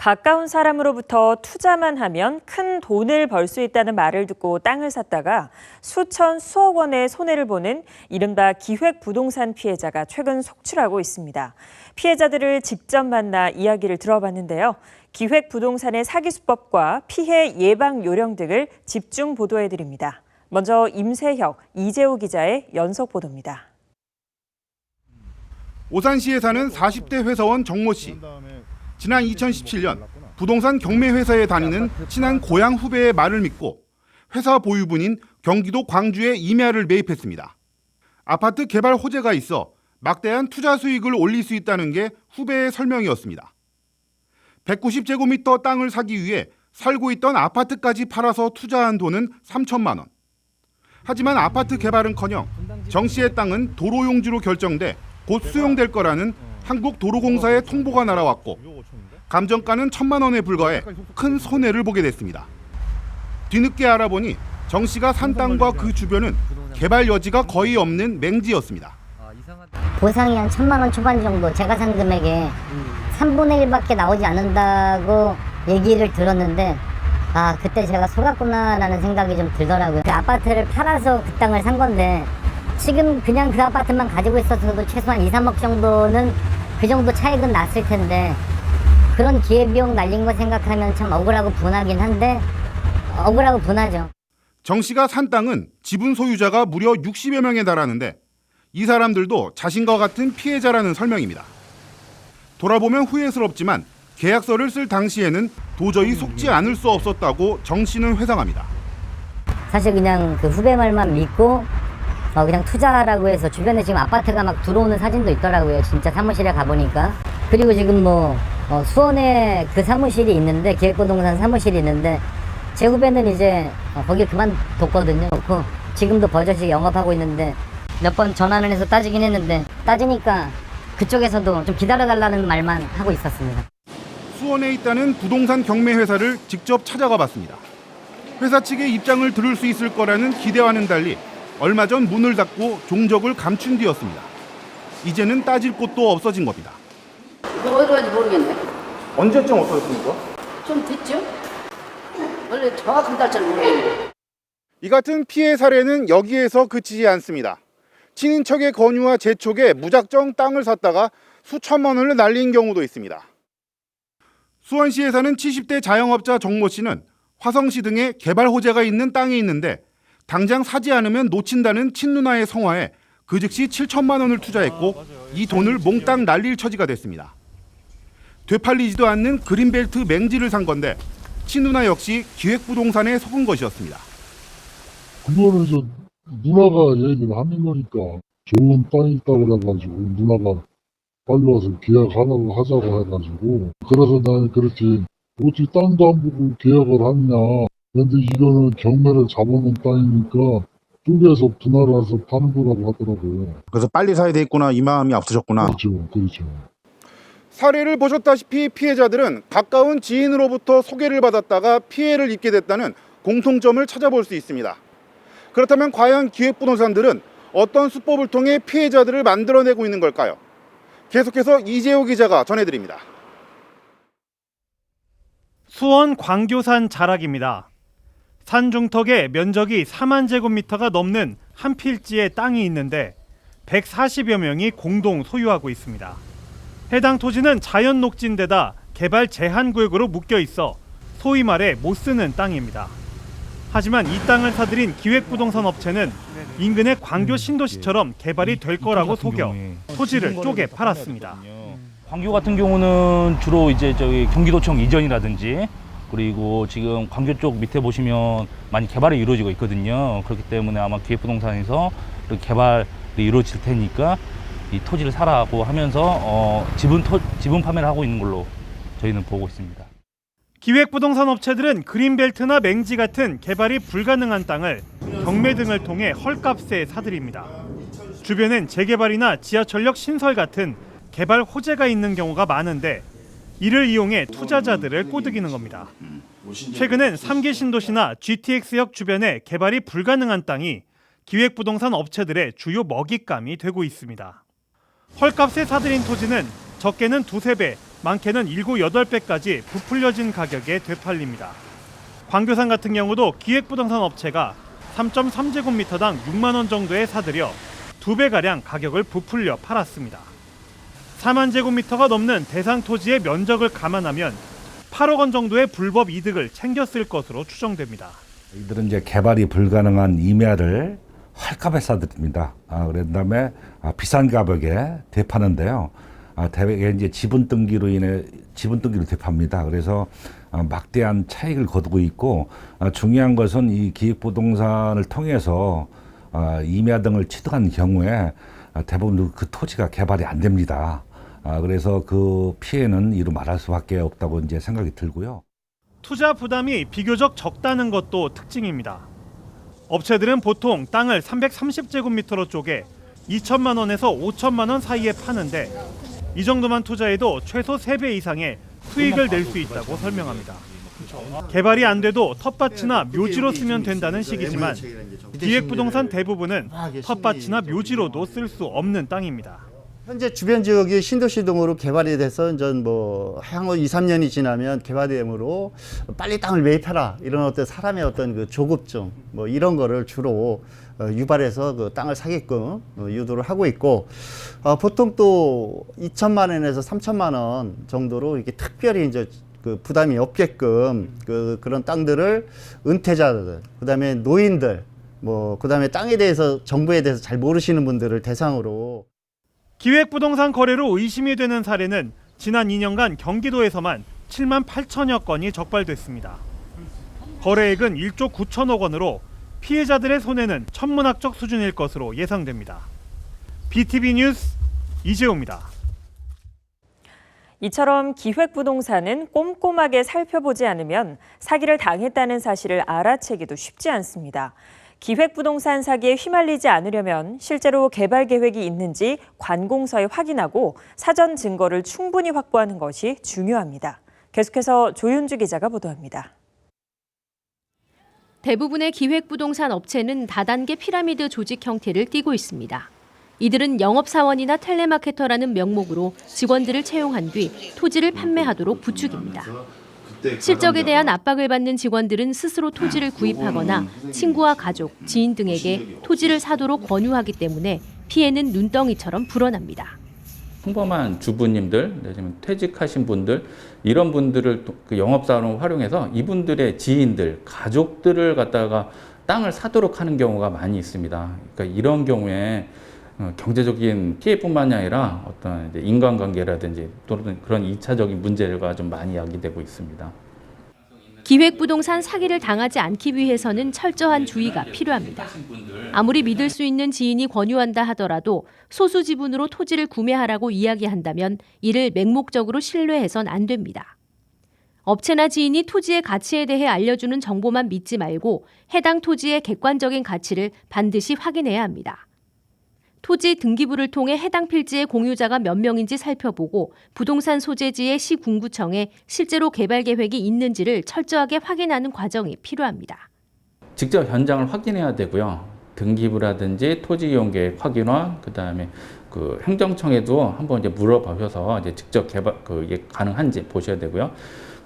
가까운 사람으로부터 투자만 하면 큰 돈을 벌 수 있다는 말을 듣고 땅을 샀다가 수천, 수억 원의 손해를 보는 이른바 기획 부동산 피해자가 최근 속출하고 있습니다. 피해자들을 직접 만나 이야기를 들어봤는데요. 기획 부동산의 사기 수법과 피해 예방 요령 등을 집중 보도해 드립니다. 먼저 임세혁, 이재호 기자의 연속 보도입니다. 오산시에 사는 40대 회사원 정모 씨. 지난 2017년 부동산 경매 회사에 다니는 친한 고향 후배의 말을 믿고 회사 보유분인 경기도 광주에 임야를 매입했습니다. 아파트 개발 호재가 있어 막대한 투자 수익을 올릴 수 있다는 게 후배의 설명이었습니다. 190제곱미터 땅을 사기 위해 살고 있던 아파트까지 팔아서 투자한 돈은 3천만 원. 하지만 아파트 개발은커녕 정 씨의 땅은 도로 용지로 결정돼 곧 수용될 거라는 한국도로공사의 통보가 날아왔고 감정가는 천만 원에 불과해 큰 손해를 보게 됐습니다. 뒤늦게 알아보니 정 씨가 산 땅과 그 주변은 개발 여지가 거의 없는 맹지였습니다. 보상이 한 천만 원 초반 정도 제가 산 금액에 3분의 1밖에 나오지 않는다고 얘기를 들었는데 아 그때 제가 속았구나라는 생각이 좀 들더라고요. 그 아파트를 팔아서 그 땅을 산 건데 지금 그냥 그 아파트만 가지고 있었어도 최소한 2, 3억 정도는 그 정도 차익은 났을 텐데 그런 기회비용 날린 거 생각하면 참 억울하고 분하긴 한데 억울하고 분하죠 정 씨가 산 땅은 지분 소유자가 무려 60여 명에 달하는데 이 사람들도 자신과 같은 피해자라는 설명입니다. 돌아보면 후회스럽지만 계약서를 쓸 당시에는 도저히 속지 않을 수 없었다고 정 씨는 회상합니다. 사실 그냥 그 후배 말만 믿고 어 그냥 투자라고 해서 주변에 지금 아파트가 막 들어오는 사진도 있더라고요. 진짜 사무실에 가보니까. 그리고 지금 뭐 어, 수원에 그 사무실이 있는데 기획부동산 사무실이 있는데 제 후배는 이제 어, 거기 그만뒀거든요. 그 지금도 버젓이 영업하고 있는데 몇 번 전화를 해서 따지긴 했는데 따지니까 그쪽에서도 좀 기다려달라는 말만 하고 있었습니다. 수원에 있다는 부동산 경매 회사를 직접 찾아가 봤습니다. 회사 측의 입장을 들을 수 있을 거라는 기대와는 달리 얼마 전 문을 닫고 종적을 감춘 뒤였습니다. 이제는 따질 곳도 없어진 겁니다. 이거 어디 가는지 모르겠네. 언제쯤 없어졌습니까? 좀 됐죠? 원래 정확한 날짜를 모르겠네. 이 같은 피해 사례는 여기에서 그치지 않습니다. 친인척의 권유와 재촉에 무작정 땅을 샀다가 수천만 원을 날린 경우도 있습니다. 수원시에 사는 70대 자영업자 정모 씨는 화성시 등에 개발 호재가 있는 땅이 있는데 당장 사지 않으면 놓친다는 친누나의 성화에 그 즉시 7천만 원을 투자했고 이 돈을 몽땅 날릴 처지가 됐습니다. 되팔리지도 않는 그린벨트 맹지를 산 건데 친누나 역시 기획부동산에 속은 것이었습니다. 그거는 저 누나가 얘기를 하는 거니까 좋은 땅이 있다고 그래가지고 누나가 빨리 와서 계약하라고 하자고 해가지고 그래서 나는 그렇게 어떻게 땅도 안 보고 계약을 하느 냐 근데 이거는 경매를 잡아놓은 땅이니까 쪽에서 분할해서 파는 거라고 하더라고요 그래서 빨리 사야 되겠구나 이 마음이 앞서셨구나. 그렇죠 그렇죠 사례를 보셨다시피 피해자들은 가까운 지인으로부터 소개를 받았다가 피해를 입게 됐다는 공통점을 찾아볼 수 있습니다. 그렇다면 과연 기획부동산들은 어떤 수법을 통해 피해자들을 만들어내고 있는 걸까요? 계속해서 이재호 기자가 전해드립니다. 수원 광교산 자락입니다. 산 중턱에 면적이 4만 제곱미터가 넘는 한 필지의 땅이 있는데 140여 명이 공동 소유하고 있습니다. 해당 토지는 자연 녹지인데다 개발 제한 구역으로 묶여 있어 소위 말해 못 쓰는 땅입니다. 하지만 이 땅을 사들인 기획부동산 업체는 인근의 광교 신도시처럼 개발이 될 거라고 속여 토지를 쪼개 팔았습니다. 광교 같은 경우는 주로 이제 저기 경기도청 이전이라든지 그리고 지금 광교 쪽 밑에 보시면 많이 개발이 이루어지고 있거든요. 그렇기 때문에 아마 기획부동산에서 개발이 이루어질 테니까 이 토지를 사라고 하면서 어, 지분 토, 지분 판매를 하고 있는 걸로 저희는 보고 있습니다. 기획부동산 업체들은 그린벨트나 맹지 같은 개발이 불가능한 땅을 경매 등을 통해 헐값에 사들입니다. 주변엔 재개발이나 지하철역 신설 같은 개발 호재가 있는 경우가 많은데 이를 이용해 투자자들을 꼬드기는 겁니다. 최근엔 3기 신도시나 GTX역 주변에 개발이 불가능한 땅이 기획부동산 업체들의 주요 먹잇감이 되고 있습니다. 헐값에 사들인 토지는 적게는 두세 배, 많게는 7, 8배까지 부풀려진 가격에 되팔립니다. 광교산 같은 경우도 기획부동산 업체가 3.3제곱미터당 6만 원 정도에 사들여 두 배가량 가격을 부풀려 팔았습니다. 4만 제곱미터가 넘는 대상 토지의 면적을 감안하면 8억 원 정도의 불법 이득을 챙겼을 것으로 추정됩니다. 이들은 이제 개발이 불가능한 임야를 헐값에 사들입니다. 아, 그런 다음에 아, 비싼 가격에 대파는데요. 아, 대개 이제 지분 등기로 인해 지분 등기로 대파입니다. 그래서 아, 막대한 차익을 거두고 있고 아, 중요한 것은 이 기획부동산을 통해서 아, 임야 등을 취득한 경우에 아, 대부분 그 토지가 개발이 안 됩니다. 아, 그래서 그 피해는 이루 말할 수밖에 없다고 이제 생각이 들고요. 투자 부담이 비교적 적다는 것도 특징입니다. 업체들은 보통 땅을 330제곱미터로 쪼개 2천만 원에서 5천만 원 사이에 파는데 이 정도만 투자해도 최소 3배 이상의 수익을 낼 수 있다고 설명합니다. 개발이 안 돼도 텃밭이나 묘지로 쓰면 된다는 식이지만 기획부동산 대부분은 텃밭이나 묘지로도 쓸 수 없는 땅입니다. 현재 주변 지역이 신도시 등으로 개발이 돼서 이제 뭐 향후 2, 3년이 지나면 개발되므로 빨리 땅을 매입해라. 이런 어떤 사람의 어떤 그 조급증 뭐 이런 거를 주로 어, 유발해서 그 땅을 사게끔 어, 유도를 하고 있고 어, 보통 또 2천만 원에서 3천만 원 정도로 이렇게 특별히 이제 그 부담이 없게끔 그 그런 땅들을 은퇴자들 그다음에 노인들 뭐 그다음에 땅에 대해서 정부에 대해서 잘 모르시는 분들을 대상으로 기획부동산 거래로 의심이 되는 사례는 지난 2년간 경기도에서만 7만 8천여 건이 적발됐습니다. 거래액은 1조 9천억 원으로 피해자들의 손해는 천문학적 수준일 것으로 예상됩니다. BTV 뉴스 이재호입니다. 이처럼 기획부동산은 꼼꼼하게 살펴보지 않으면 사기를 당했다는 사실을 알아채기도 쉽지 않습니다. 기획부동산 사기에 휘말리지 않으려면 실제로 개발 계획이 있는지 관공서에 확인하고 사전 증거를 충분히 확보하는 것이 중요합니다. 계속해서 조윤주 기자가 보도합니다. 대부분의 기획부동산 업체는 다단계 피라미드 조직 형태를 띠고 있습니다. 이들은 영업사원이나 텔레마케터라는 명목으로 직원들을 채용한 뒤 토지를 판매하도록 부추깁니다. 실적에 대한 압박을 받는 직원들은 스스로 토지를 구입하거나 친구와 가족, 지인 등에게 토지를 사도록 권유하기 때문에 피해는 눈덩이처럼 불어납니다. 평범한 주부님들, 내지는 퇴직하신 분들 이런 분들을 또그 영업사원을 활용해서 이분들의 지인들, 가족들을 갖다가 땅을 사도록 하는 경우가 많이 있습니다. 그러니까 이런 경우에 어, 경제적인 피해뿐만이 아니라 어떤 인간관계라든지 또는 그런 이차적인 문제가 좀 많이 야기되고 있습니다. 기획부동산 사기를 당하지 않기 위해서는 철저한 주의가 필요합니다. 아무리 믿을 수 있는 지인이 권유한다 하더라도 소수 지분으로 토지를 구매하라고 이야기한다면 이를 맹목적으로 신뢰해선 안 됩니다. 업체나 지인이 토지의 가치에 대해 알려주는 정보만 믿지 말고 해당 토지의 객관적인 가치를 반드시 확인해야 합니다. 토지 등기부를 통해 해당 필지의 공유자가 몇 명인지 살펴보고 부동산 소재지의 시군구청에 실제로 개발 계획이 있는지를 철저하게 확인하는 과정이 필요합니다. 직접 현장을 확인해야 되고요. 등기부라든지 토지 이용 계획 확인화, 그 다음에 그 행정청에도 한번 이제 물어보셔서 이제 직접 개발 그 이게 가능한지 보셔야 되고요.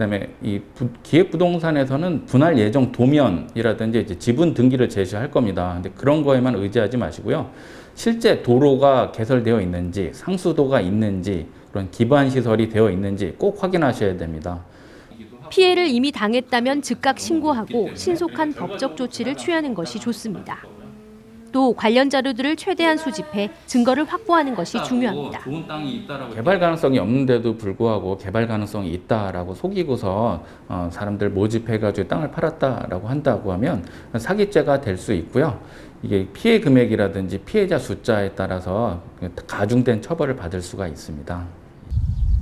그다음에 이 부, 기획 부동산에서는 분할 예정 도면이라든지 이제 지분 등기를 제시할 겁니다. 근데 그런 거에만 의지하지 마시고요. 실제 도로가 개설되어 있는지, 상수도가 있는지, 그런 기반 시설이 되어 있는지 꼭 확인하셔야 됩니다. 피해를 이미 당했다면 즉각 신고하고 신속한 법적 조치를 취하는 것이 좋습니다. 또 관련 자료들을 최대한 수집해 증거를 확보하는 것이 중요합니다. 개발 가능성이 없는데도 불구하고 개발 가능성이 있다라고 속이고서 어, 사람들 모집해가지고 땅을 팔았다라고 한다고 하면 사기죄가 될 수 있고요. 이게 피해 금액이라든지 피해자 숫자에 따라서 가중된 처벌을 받을 수가 있습니다.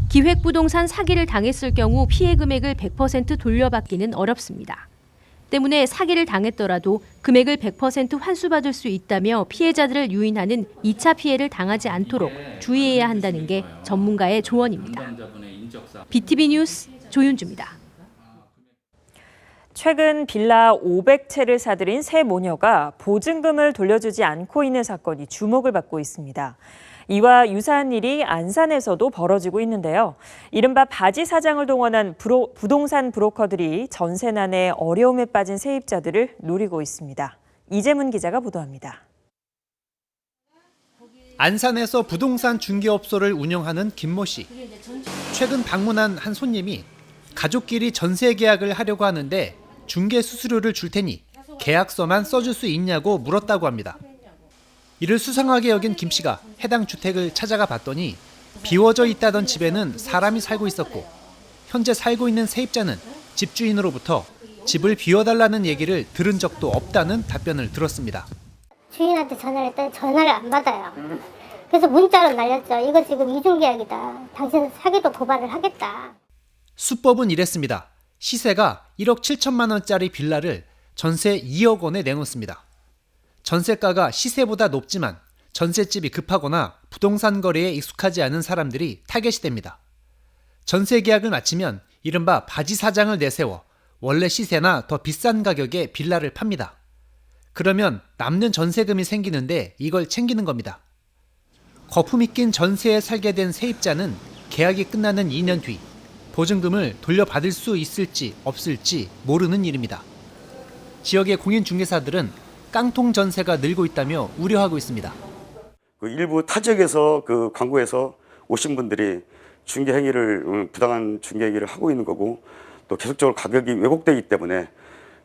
기획부동산 사기를 당했을 경우 피해 금액을 100% 돌려받기는 어렵습니다. 때문에 사기를 당했더라도 금액을 100% 환수받을 수 있다며 피해자들을 유인하는 2차 피해를 당하지 않도록 주의해야 한다는 게 전문가의 조언입니다. BTV 뉴스 조윤주입니다. 최근 빌라 500채를 사들인 세 모녀가 보증금을 돌려주지 않고 있는 사건이 주목을 받고 있습니다. 이와 유사한 일이 안산에서도 벌어지고 있는데요. 이른바 바지 사장을 동원한 브로, 부동산 브로커들이 전세난에 어려움에 빠진 세입자들을 노리고 있습니다. 이재문 기자가 보도합니다. 안산에서 부동산 중개업소를 운영하는 김모 씨. 최근 방문한 한 손님이 가족끼리 전세 계약을 하려고 하는데 중개 수수료를 줄 테니 계약서만 써줄 수 있냐고 물었다고 합니다. 이를 수상하게 여긴 김 씨가 해당 주택을 찾아가 봤더니 비워져 있다던 집에는 사람이 살고 있었고 현재 살고 있는 세입자는 집주인으로부터 집을 비워달라는 얘기를 들은 적도 없다는 답변을 들었습니다. 주인한테 전화를 했더니 전화를 안 받아요. 그래서 문자로 날렸죠. 이거 지금 이중계약이다. 당신 사기도 고발을 하겠다. 수법은 이랬습니다. 시세가 1억 7천만 원짜리 빌라를 전세 2억 원에 내놓습니다. 전세가가 시세보다 높지만 전셋집이 급하거나 부동산 거래에 익숙하지 않은 사람들이 타겟이 됩니다. 전세 계약을 마치면 이른바 바지 사장을 내세워 원래 시세나 더 비싼 가격에 빌라를 팝니다. 그러면 남는 전세금이 생기는데 이걸 챙기는 겁니다. 거품이 낀 전세에 살게 된 세입자는 계약이 끝나는 2년 뒤 보증금을 돌려받을 수 있을지 없을지 모르는 일입니다. 지역의 공인중개사들은 깡통 전세가 늘고 있다며 우려하고 있습니다. 그 일부 타 지역에서 그 광고에서 오신 분들이 중개 행위를 음, 부당한 중개 행위를 하고 있는 거고 또 계속적으로 가격이 왜곡되기 때문에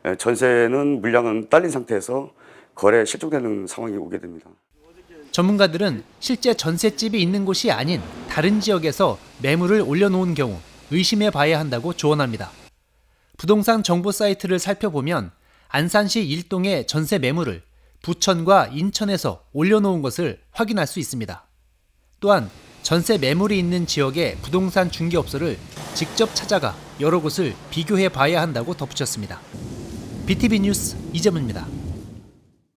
에, 전세는 물량은 딸린 상태에서 거래 실종되는 상황이 오게 됩니다. 전문가들은 실제 전셋집이 있는 곳이 아닌 다른 지역에서 매물을 올려놓은 경우 의심해 봐야 한다고 조언합니다. 부동산 정보 사이트를 살펴보면 안산시 일동의 전세 매물을 부천과 인천에서 올려놓은 것을 확인할 수 있습니다. 또한 전세 매물이 있는 지역의 부동산 중개업소를 직접 찾아가 여러 곳을 비교해 봐야 한다고 덧붙였습니다. BTV 뉴스 이재문입니다.